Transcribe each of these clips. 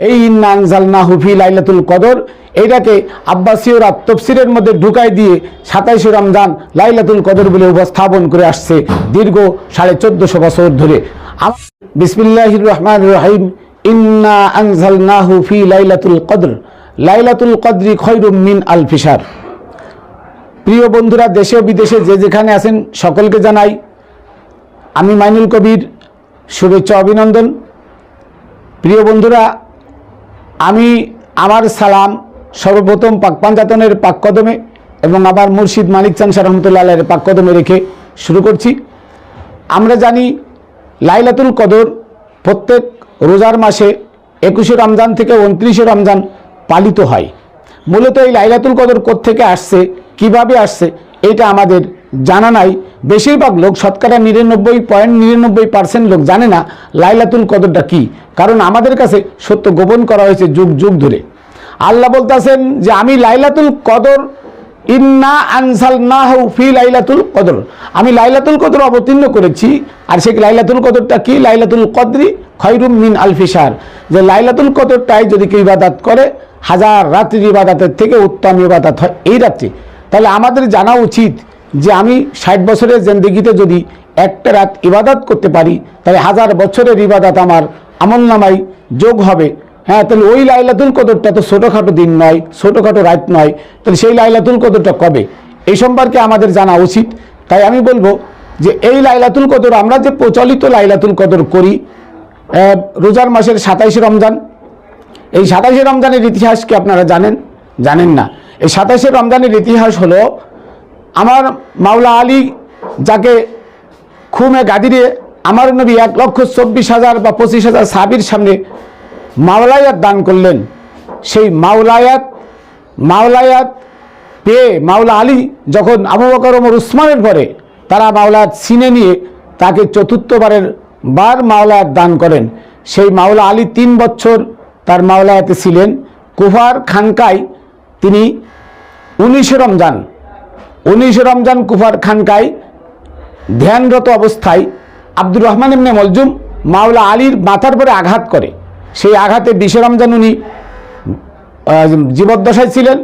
এই ইন্না আনজালনা হুফি লাইলাতুল কদর এইটাকে আব্বাসীয়রা তফসিরের মধ্যে ঢুকাই দিয়ে সাতাইশে রমজান লাইলাতুল কদর বলে উপস্থাপন করে আসছে দীর্ঘ সাড়ে চোদ্দশো বছর ধরে। বিসমিল্লাহির রহমান রহিম, ইন্না আনজালনাহু ফি লাইলাতুল কদর, লাইলাতুল কদরি খৈরুম মিন আল ফিসার প্রিয় বন্ধুরা, দেশে বিদেশে যে যেখানে আছেন, সকলকে জানাই আমি মাইনুল কবির, শুভেচ্ছা অভিনন্দন। প্রিয় বন্ধুরা আমি আমার সালাম সর্বপ্রথম পাক পাঞ্জাতনের পাক কদমে এবং আবার মুর্শিদ মানিক চান শাহ রহমতুল্লাহ রেখে শুরু করছি। আমরা জানি লাইলাতুল কদর প্রত্যেক রোজার মাসে একুশে রমজান থেকে উনত্রিশে রমজান পালিত হয়। মূলত এই লাইলাতুল কদর থেকে আসছে, কীভাবে আসছে, এটা আমাদের জানা নাই। বেশিরভাগ লোক শতকরা নিরানব্বই পয়েন্ট নিরানব্বই পার্সেন্ট লোক জানে না লাইলাতুল কদরটা কি। কারণ আমাদের কাছে সত্য গোপন করা হয়েছে যুগ যুগ ধরে। আল্লাহ বলতেছেন যে, আমি লাইলাতুল কদর, ইন্না আনসাল না হউ ফি লাইলাতুল কদর। আমি লাইলাতুল কদর অবতীর্ণ করেছি, আর সেই লাইলাতুল কদরটা কি? লাইলাতুল কদরি খৈরুম মিন আলফিসার যে লাইলাতুল কদরটাই যদি কেউ ইবাদাত করে, হাজার রাত্রির ইবাদাতের থেকে উত্তম ইবাদাত হয় এই রাত্রি। তাহলে আমাদের জানা উচিত যে আমি ষাট বছরের জিন্দগিতে যদি একটা রাত ইবাদত করতে পারি, তাহলে হাজার বছরের ইবাদত আমার আমল নামাই যোগ হবে। হ্যাঁ তাহলে ওই লাইলাতুল কদরটা তো ছোটোখাটো দিন নয়, ছোটোখাটো রাত নয়, তাহলে সেই লাইলাতুল কদরটা কবে? এই সম্পর্কে আমাদের জানা উচিত। তাই আমি বলব যে এই লাইলাতুল কদর, আমরা যে প্রচলিত লাইলাতুল কদর করি রোজার মাসের সাতাইশে রমজান। এই সাতাইশে রমজানের ইতিহাস কি আপনারা জানেন? জানেন না। এই সাতাইশে রমজানের ইতিহাস হলো আমার মাওলা আলী যাকে খুমে গাদিরে আমার নবী এক লক্ষ চব্বিশ হাজার বা পঁচিশ হাজার সাবির সামনে মাওলায়াত দান করলেন। সেই মাওলায়াত মাওলায়াত পেয়ে মাওলা আলী যখন আবু বকর, ওমর, উসমানের পরে তারা মাওলায়াত ছিনে নিয়ে তাকে চতুর্থবারের বার মাওলায়াত দান করেন। সেই মাওলা আলী তিন বছর তার মাওলায়াতে ছিলেন। কুফার খানকায় তিনি উনিশে রমজান উনিশে রমজান কুফার খানকায় ধ্যানরত অবস্থায় আব্দুর রহমান এমনি মলজুম মাওলা আলীর মাথার পরে আঘাত করে। সেই আঘাতে বিশে রমজান উনি জীবদ্দশায় ছিলেন,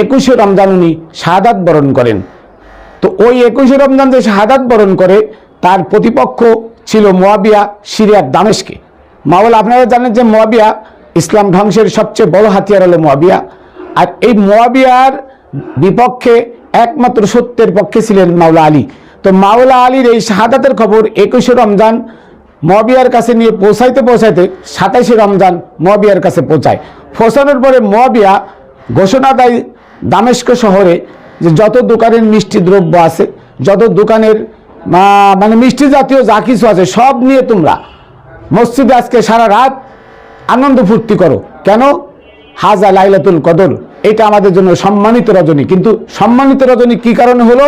একুশে রমজান উনি শাহাদাত বরণ করেন। তো ওই একুশে রমজান যে শাহাদাত বরণ করে, তার প্রতিপক্ষ ছিল মোয়াবিয়া সিরিয়ার দামেশকে। মাওলা, আপনারা জানেন যে মোয়াবিয়া ইসলাম ধ্বংসের সবচেয়ে বড় হাতিয়ার হলো মোয়াবিয়া। আর এই মোয়াবিয়ার বিপক্ষে একমাত্র সত্যের পক্ষে ছিলেন মাওলা আলী। তো মাওলা আলীর এই শাহাদাতের খবর একুশে রমজান মবিয়ার কাছে নিয়ে পৌঁছাইতে পৌঁছাইতে সাতাইশে রমজান মবিয়ার কাছে পৌঁছায়। পৌঁছানোর পরে মবিয়া ঘোষণা দেয় দামেস্ক শহরে যে যত দোকানের মিষ্টি দ্রব্য আছে, যত দোকানের মানে মিষ্টি জাতীয় যা কিছু আছে সব নিয়ে তোমরা মসজিদে আজকে সারা রাত আনন্দ ফুর্তি করো। কেন? হাজা লাইলাতুল কদর। এটা আমাদের জন্য সম্মানিত রজনী। কিন্তু সম্মানিত রজনী কি কারণে হলো?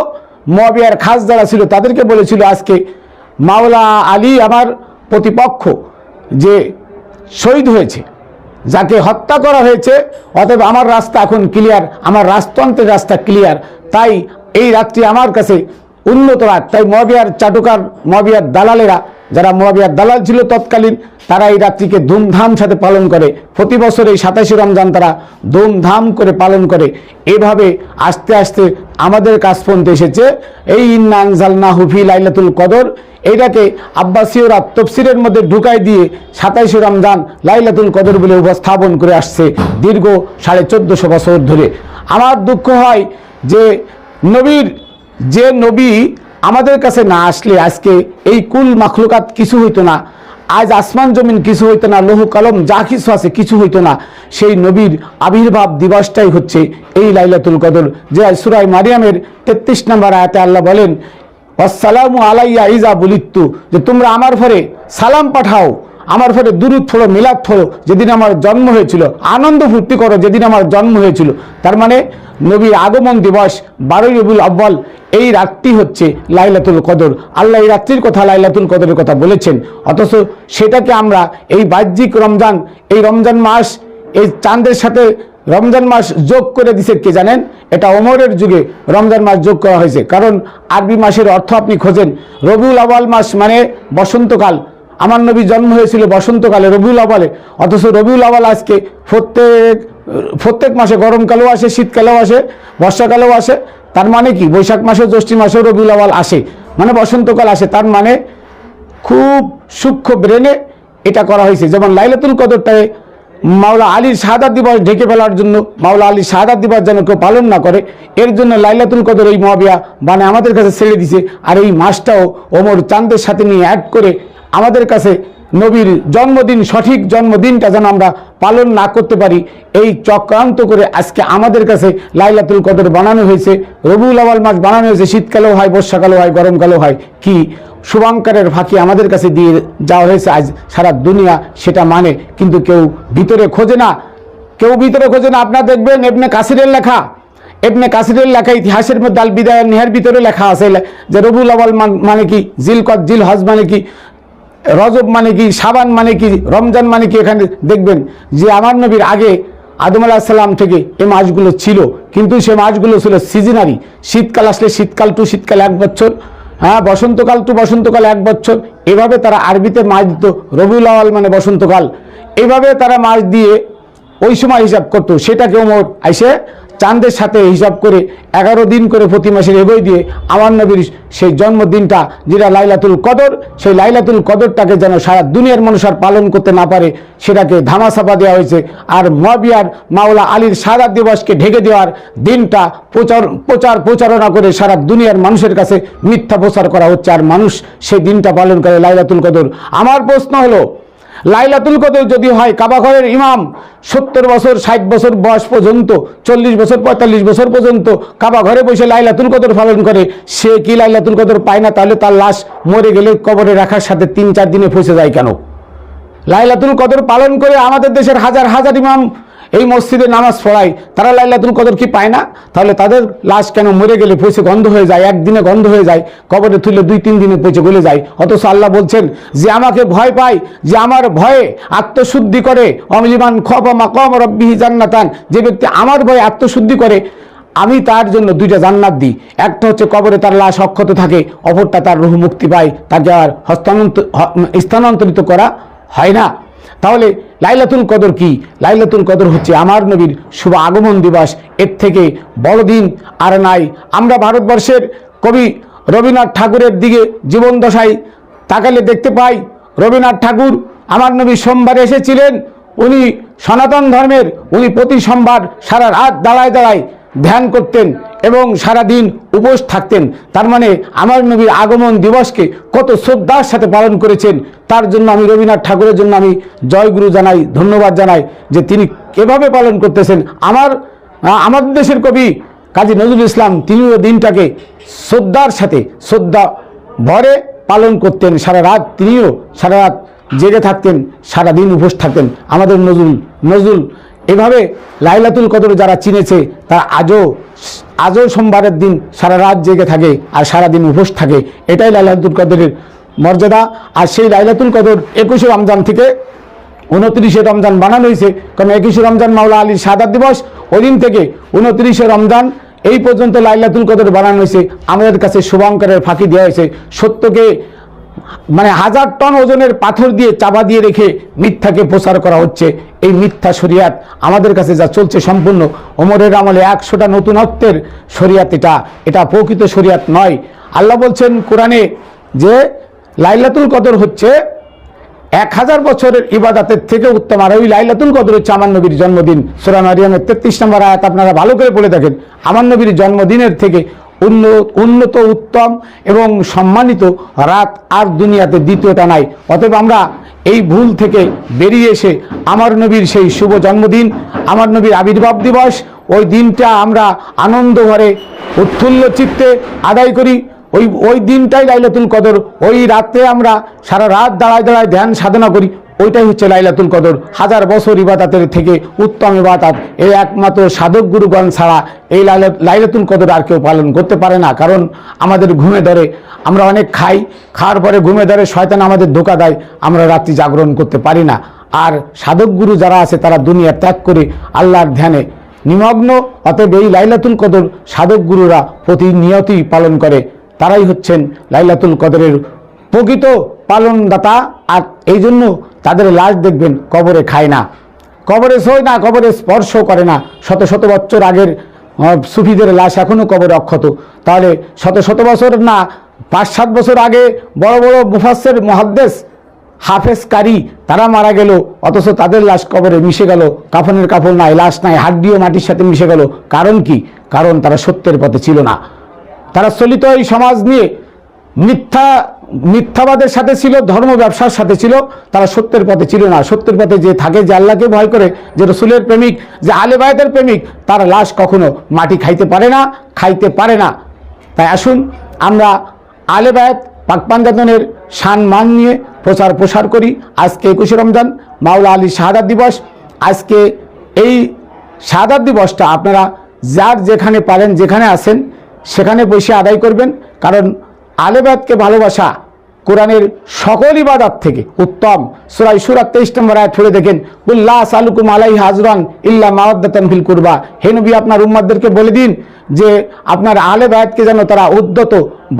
মবিয়ার খাস যারা ছিল তাদেরকে বলেছিল আজকে মাওলা আলী আমার প্রতিপক্ষ যে শহীদ হয়েছে, যাকে হত্যা করা হয়েছে, অতএব আমার রাস্তা এখন ক্লিয়ার আমার রাজতন্ত্রের রাস্তা ক্লিয়ার তাই এই রাত্রি আমার কাছে উন্নত রাত। তাই মবিয়ার চাটুকার মবিয়ার দালালেরা যারা মহাবিয়ার দালাল ছিল তৎকালীন, তারা এই রাত্রিকে ধুমধাম সাথে পালন করে। প্রতি বছর এই সাতাশে রমজান তারা ধুমধাম করে পালন করে। এভাবে আস্তে আস্তে আমাদের কাছ পর্যন্ত এসেছে। এই ইন্না আনজাল না হুফি লাইলাতুল কদর। এইটাকে আব্বাসীয়রা তফসিরের মধ্যে ঢুকাই দিয়ে সাতাইশে রমজান লাইলাতুল কদর বলে উপস্থাপন করে আসছে দীর্ঘ সাড়ে চোদ্দশো বছর ধরে। আমার দুঃখ হয় যে নবীর যে নবী আমাদের কাছে না আসলে আজকে এই কুল মাখলুকাত কিছু হইতো না। আজ আসমান জমিন কিছু হইতো না, লৌহ কলম যা কিছু আছে কিছু হইতো না। সেই নবীর আবির্ভাব দিবসটাই হচ্ছে এই লাইলাতুল কদর, যে সুরাই মারিয়ামের তেত্রিশ নম্বর আয়াতে আল্লাহ বলেন আসসালামু আলাইয়া ইজা বলিত্তু যে তোমরা আমার ফরে সালাম পাঠাও। আমার ফলে দুরুদ ফলো মিলাদ ফলো যেদিন আমার জন্ম হয়েছিল, আনন্দ ফুর্তি করো, যেদিন আমার জন্ম হয়েছিল। তার মানে নবীর আগমন দিবস, বারোই রবিউল আব্বাল এই রাত্রি হচ্ছে লাইলাতুল কদর। আল্লাহ এই রাত্রির কথা লাইলাতুল কদরের কথা বলেছেন। অথচ সেটাকে আমরা এই বাহ্যিক রমজান, এই রমজান মাস, এই চাঁদের সাথে রমজান মাস যোগ করে দিছে কে জানেন? এটা ওমরের যুগে রমজান মাস যোগ করা হয়েছে। কারণ আরবি মাসের অর্থ আপনি খোঁজেন। রবিউল আওয়াল মাস মানে বসন্তকাল। আমার নবী জন্ম হয়েছিল বসন্তকালে, রবিউল আওয়ালে। অথচ রবিউল আওয়াল আজকে প্রত্যেক প্রত্যেক মাসে গরমকালেও আসে, শীতকালেও আসে, বর্ষাকালেও আসে। তার মানে কি? বৈশাখ মাসে জ্যৈষ্ঠী মাসেও রবিউল আওয়াল আসে। মানে বসন্তকাল আসে। তার মানে খুব সূক্ষ্ম ব্রেনে এটা করা হয়েছে। যেমন লাইলাতুল কদরটায় মাওলা আলীর শাহাদাত দিবস ঢেকে ফেলার জন্য মাওলা আলীর শাহাদাত দিবস যেন কেউ পালন না করে, এর জন্য লাইলাতুল কদর এই মহাবিয়া মানে আমাদের কাছে ছেড়ে দিছে। আর এই মাসটাও ওমর চাঁদের সাথে নিয়ে অ্যাড করে আমাদের কাছে নবীর জন্মদিন, সঠিক জন্মদিনটা যেন আমরা পালন না করতে পারি, এই চক্রান্ত করে আজকে আমাদের কাছে লাইলাতুল কদর বানানো হয়েছে। রবিউল আওয়াল মাস বানানো হয়েছে। শীতকালেও হয়, বর্ষাকালেও হয়, গরমকালেও হয়। কি? শুভাঙ্কারের ফাঁকি আমাদের কাছে দিয়ে যাওয়া হয়েছে। আজ সারা দুনিয়া সেটা মানে। কিন্তু কেউ ভিতরে খোঁজে না। কেউ ভিতরে খোঁজে না। আপনার দেখবেন এমনি কাসিরের লেখা। এমনি কাসিরের লেখা ইতিহাসের মধ্যে আল বিদায় নেহার ভিতরে লেখা আছে। যে রবুল আওয়াল মান- কি? জিল কদ জিল হজ মানে কি? রজব মানে কি, সাবান মানে কি, রমজান মানে কি এখানে দেখবেন যে আমার নবীর আগে আদম আলাহ সাল্লাম থেকে এই মাছগুলো ছিল, কিন্তু সে মাছগুলো ছিল সিজনারি শীতকাল আসলে শীতকাল টু শীতকাল এক বছর হ্যাঁ বসন্তকাল টু বসন্তকাল এক বছর। এভাবে তারা আরবিতে মাছ দিত, রবিউল আওয়াল মানে বসন্তকাল। এভাবে তারা মাছ দিয়ে ওই সময় হিসাব করতো সেটাকে ওমর আইসে চাঁদের সাথে হিসাব করে এগারো দিন করে প্রতি মাসের এগোই দিয়ে আমার নবীর সেই জন্মদিনটা, যেটা লাইলাতুল কদর, সেই লাইলাতুল কদরটাকে যেন সারা দুনিয়ার মানুষ আর পালন করতে না পারে, সেটাকে ধামাচাপা দেওয়া হয়েছে। আর মবিয়ার মাওলা আলীর সারা দিবসকে ঢেকে দেওয়ার দিনটা প্রচার প্রচার প্রচারণা করে সারা দুনিয়ার মানুষের কাছে মিথ্যা প্রচার করা হচ্ছে। আর মানুষ সেই দিনটা পালন করে লাইলাতুল কদর। আমার প্রশ্ন হলো লাইলাতুল কদর যদি হয়, কাবাঘরের ইমাম সত্তর বছর, ষাট বছর বয়স পর্যন্ত, চল্লিশ বছর, পঁয়তাল্লিশ বছর পর্যন্ত কাবাঘরে বসে লাইলাতুল কদর পালন করে, সে কি লাইলাতুল কদর পায় না? তাহলে তার লাশ মরে গেলে কবরে রাখার সাথে তিন, চার দিনে ফসে যায় কেন? লাইলাতুল কদর পালন করে আমাদের দেশের হাজার হাজার ইমাম এই মসজিদে নামাজ পড়ায়, তারা লাইলাতুল কদর কি পায় না? তাহলে তাদের লাশ কেন মরে গেলে পচে গন্ধ হয়ে যায়? একদিনে গন্ধ হয়ে যায়, কবরে তুলে দুই, তিন দিনে পচে গলে যায়। অথচ আল্লাহ বলছেন, যে আমাকে ভয় পায়, যে আমার ভয়ে আত্মশুদ্ধি করে অমলিমান খপমা কম রব্বিহি জান্নাতান। যে ব্যক্তি আমার ভয়ে আত্মশুদ্ধি করে, আমি তার জন্য দুইটা জান্নাত দিই। একটা হচ্ছে কবরে তার লাশ অক্ষত থাকে, অপরটা তার রুহ মুক্তি পায়। তাকে আর হস্তান্তর স্থানান্তরিত করা হয় না। তাহলে লাইলাতুল কদর কি? লাইলাতুল কদর হচ্ছে আমার নবীর শুভ আগমন দিবস। এর থেকে বড় দিন আর নাই। আমরা ভারতবর্ষের কবি রবীন্দ্রনাথ ঠাকুরের দিকে জীবন দশায় তাকালে দেখতে পাই, রবীন্দ্রনাথ ঠাকুর আমার নবী সোমবার এসেছিলেন। উনি সনাতন ধর্মের, উনি প্রতি সোমবার সারা রাত দাঁড়ায় দাঁড়ায় ধ্যান করতেন এবং সারা দিন উপোস থাকতেন। তার মানে আমার নবীর আগমন দিবসকে কত শ্রদ্ধার সাথে পালন করেছেন। তার জন্য আমি রবীন্দ্রনাথ ঠাকুরের জন্য আমি জয়গুরু জানাই, ধন্যবাদ জানাই যে তিনি কীভাবে পালন করতেছেন। আমার, আমাদের দেশের কবি কাজী নজরুল ইসলাম, তিনিও দিনটাকে শ্রদ্ধার সাথে, শ্রদ্ধা ভরে পালন করতেন। সারা রাত তিনিও সারা রাত জেগে থাকতেন সারা দিন উপোস থাকতেন। আমাদের নজরুল নজরুল এভাবে লাইলাতুল কদর যারা চিনেছে, তারা আজও আজও সোমবারের দিন সারা রাত জেগে থাকে আর সারা দিন উপোস থাকে। এটাই লাইলাতুল কদরের মর্যাদা। আর সেই লাইলাতুল কদর একুশে রমজান থেকে উনত্রিশে রমজান বানানো হয়েছে। কারণ একুশে রমজান মাওলা আলীর সাদা দিবস। ওই দিন থেকে উনত্রিশে রমজান এই পর্যন্ত লাইলাতুল কদর বানানো হয়েছে। আমাদের কাছে শুভাঙ্করের ফাঁকি দেওয়া হয়েছে। সত্যকে মানে হাজার টন ওজনের পাথর দিয়ে চাপা দিয়ে রেখে মিথ্যাকে প্রচার করা হচ্ছে। এই মিথ্যা শরিয়াত আমাদের কাছে যা চলছে সম্পূর্ণ, ওমরের আমলে একশোটা নতুনত্বের শরিয়াত এটা। এটা প্রকৃত শরিয়াত নয়। আল্লাহ বলছেন কোরআনে যে লাইলাতুল কদর হচ্ছে, এক হাজার বছরের ইবাদাতের থেকে উত্তম। আর ওই লাইলাতুল কদর হচ্ছে আমার নবীর জন্মদিন। সুরা মারিয়ামের তেত্রিশ নম্বর আয়াত আপনারা ভালো করে পড়ে দেখেন। আমার নবীর জন্মদিনের থেকে উন্নত, উত্তম এবং সম্মানিত রাত আর দুনিয়াতে দ্বিতীয়টা নাই। অতএব আমরা এই ভুল থেকে বেরিয়ে এসে আমার নবীর সেই শুভ জন্মদিন, আমার নবীর আবির্ভাব দিবস, ওই দিনটা আমরা আনন্দ ভরে, উৎফুল্ল চিত্তে আদায় করি। ওই ওই দিনটাই লাইলাতুল কদর। ওই রাতে আমরা সারা রাত দাঁড়ায় দাঁড়ায় ধ্যান সাধনা করি। ওইটাই হচ্ছে লাইলাতুল কদর। হাজার বছর ইবাদাতের থেকে উত্তম ইবাদাত। এই একমাত্র সাধক গুরুগণ ছাড়া এই লাইলা- লাইলাতুল কদর আর কেউ পালন করতে পারে না। কারণ আমাদের ঘুমে ধরে আমরা অনেক খাই, খাওয়ার পরে ঘুমে ধরে শয়তান আমাদের ধোকা দেয়, আমরা রাত্রি জাগরণ করতে পারি না। আর সাধক গুরু যারা আছে তারা দুনিয়া ত্যাগ করে আল্লাহর ধ্যানে নিমগ্ন। অতএব এই লাইলাতুল কদর সাধক গুরুরা প্রতিনিয়তই পালন করে। তারাই হচ্ছেন লাইলাতুল কদরের প্রকৃত পালনদাতা, আর এই জন্য তাদের লাশ দেখবেন কবরে খায় না। কবরে শোয় না, কবরে স্পর্শ করে না। শত শত বছর আগের সুফিদের লাশ এখনও কবরে অক্ষত। তাহলে শত শত বছর না, পাঁচ সাত বছর আগে বড় বড় মুফাসের মহাদ্দেশ হাফেজ কারি তারা মারা গেল। অথচ তাদের লাশ কবরে মিশে গেল। কাফনের কাপড় নাই, লাশ নাই হাড্ডিও মাটির সাথে মিশে গেল। কারণ কি? কারণ তারা সত্যের পথে ছিল না। তারা চলিত এই সমাজ নিয়ে মিথ্যা মিথ্যাবাদের সাথে ছিল, ধর্ম ব্যবসার সাথে ছিল, তারা সত্যের পথে ছিল না। সত্যের পথে যে থাকে, যে আল্লাহকে ভয় করে, যে রসুলের প্রেমিক, যে আলেবায়তের প্রেমিক, তার লাশ কখনো মাটি খাইতে পারে না, খাইতে পারে না। তাই আসুন, আমরা আলেবায়ত পাকপাঞ্জাতনের সান মান নিয়ে প্রচার প্রসার করি। আজকে একুশে রমজান, মাওলা আলী শাহাদাত দিবস। আজকে এই শাহাদাত দিবসটা আপনারা যার যেখানে পারেন, যেখানে আছেন, সেখানে বসে আদায় করবেন। কারণ আলেবাদকে ভালোবাসা কোরআনের সকল ইবাদাত থেকে উত্তম। সুরাই সুরাত তেইশ নম্বর আয়াত ছুড়ে দেখেন উল্লাহ সালুকুম আলাই হাজরান ইল্লা মাওয়াদ্দাতান ফিল কুরবা। হে আপনার উম্মাদদেরকে বলে দিন যে আপনার আলে বায়াতকে যেন তারা উদ্যত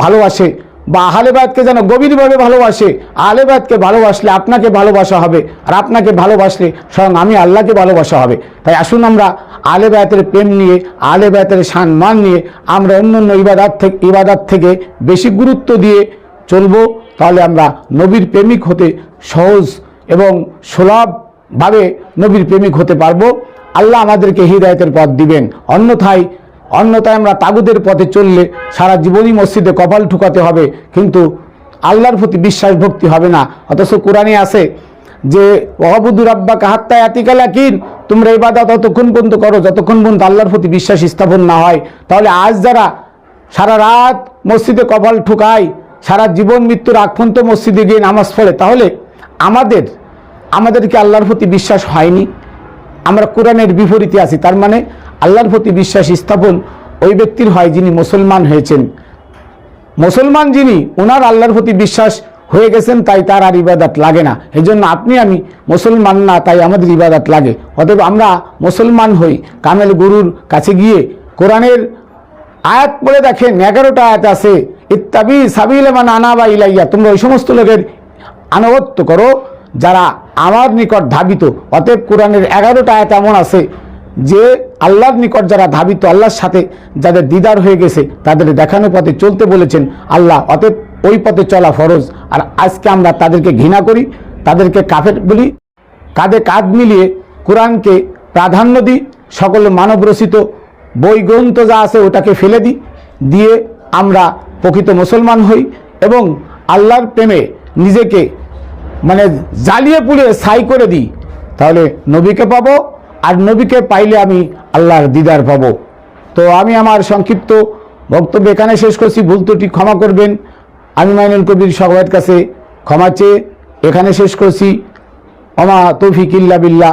ভালোবাসে। বা আহলে বায়াতকে যেন গভীরভাবে ভালোবাসে। আলে বায়াতকে ভালোবাসলে আপনাকে ভালোবাসা হবে আর আপনাকে ভালোবাসলে স্বয়ং আমি আল্লাহকে ভালোবাসা হবে। তাই আসুন আমরা আলে বায়াতের প্রেম নিয়ে আলে বায়াতের সম্মান নিয়ে আমরা অন্য অন্য ইবাদাত থেকে ইবাদাত থেকে বেশি গুরুত্ব দিয়ে চলবো। তাহলে আমরা নবীর প্রেমিক হতে সহজ এবং সুলভভাবে নবীর প্রেমিক হতে পারব। আল্লাহ আমাদেরকে হৃদায়তের পথ দিবেন। অন্যথায় অন্যথায় আমরা তাগুদের পথে চললে সারা জীবনই মসজিদে কপাল ঠুকাতে হবে। কিন্তু আল্লাহর প্রতি বিশ্বাস ভক্তি হবে না। অথচ কোরআনে আছে যে ওহাবুদুর আব্বা কাহাত্তায় আতিকালা কিন তোমরা ইবাদত ততক্ষণ পর্যন্ত করো, যতক্ষণ পর্যন্ত আল্লাহর প্রতি বিশ্বাস স্থাপন না হয়। তাহলে আজ যারা সারা রাত মসজিদে কপাল ঠুকায়, সারা জীবন মৃত্যুর পর্যন্ত মসজিদে গিয়ে নামাজ পড়ে, তাহলে আমাদের, আমাদেরকে আল্লাহর প্রতি বিশ্বাস হয়নি। আমরা কোরআনের বিপরীতে আছি। তার মানে আল্লাহর প্রতি বিশ্বাস স্থাপন ওই ব্যক্তির হয় যিনি মুসলমান হয়েছেন। মুসলমান যিনি ওনার আল্লাহর প্রতি বিশ্বাস হয়ে গেছেন, তাই তার আর ইবাদত লাগে না। এই জন্য আপনি আমি মুসলমান না, তাই আমাদের ইবাদত লাগে। অতএব আমরা মুসলমান হই। কামেল গুরুর কাছে গিয়ে কোরআনের আয়াত পড়ে দেখেন, এগারোটা আয়াত আছে, ইত্তাবি সাবিল মান আনাবা ইলাইয়া তোমরা ওই সমস্ত লোকের আনুগত্য করো যারা আমার নিকট ধাবিত। অতএব কোরআনের এগারোটা আয়াত এমন আছে যে আল্লাহর নিকট যারা ধাবিত, আল্লাহর সাথে যাদের দিদার হয়ে গেছে, তাদের দেখানো পথে চলতে বলেছেন, আল্লাহ অতএব ওই পথে চলা ফরজ। আর আজকে আমরা তাদেরকে ঘৃণা করি, তাদেরকে কাফের বলি, কাঁধে কাঁধ মিলিয়ে কোরআনকে প্রাধান্য দিই, সকল মানব রচিত বই গ্রন্থ যা আছে ওটাকে ফেলে দিই, দিয়ে আমরা প্রকৃত মুসলমান হই এবং আল্লাহর প্রেমে নিজেকে মানে জ্বালিয়ে পুড়ে ছাই করে দিই। তাহলে নবীকে পাবো নবীকে পাইলে আমি আল্লাহর দিদার পাবো তো আমি আমার সংক্ষিপ্ত বক্তব্য এখানে শেষ করছি। ভুল ত্রুটি ক্ষমা করবেন। আমি মাইনুল কবির সবাইয়ের কাছে ক্ষমা চেয়ে এখানে শেষ করছি। অমা তৌফিক ইল্লা বিল্লাহ।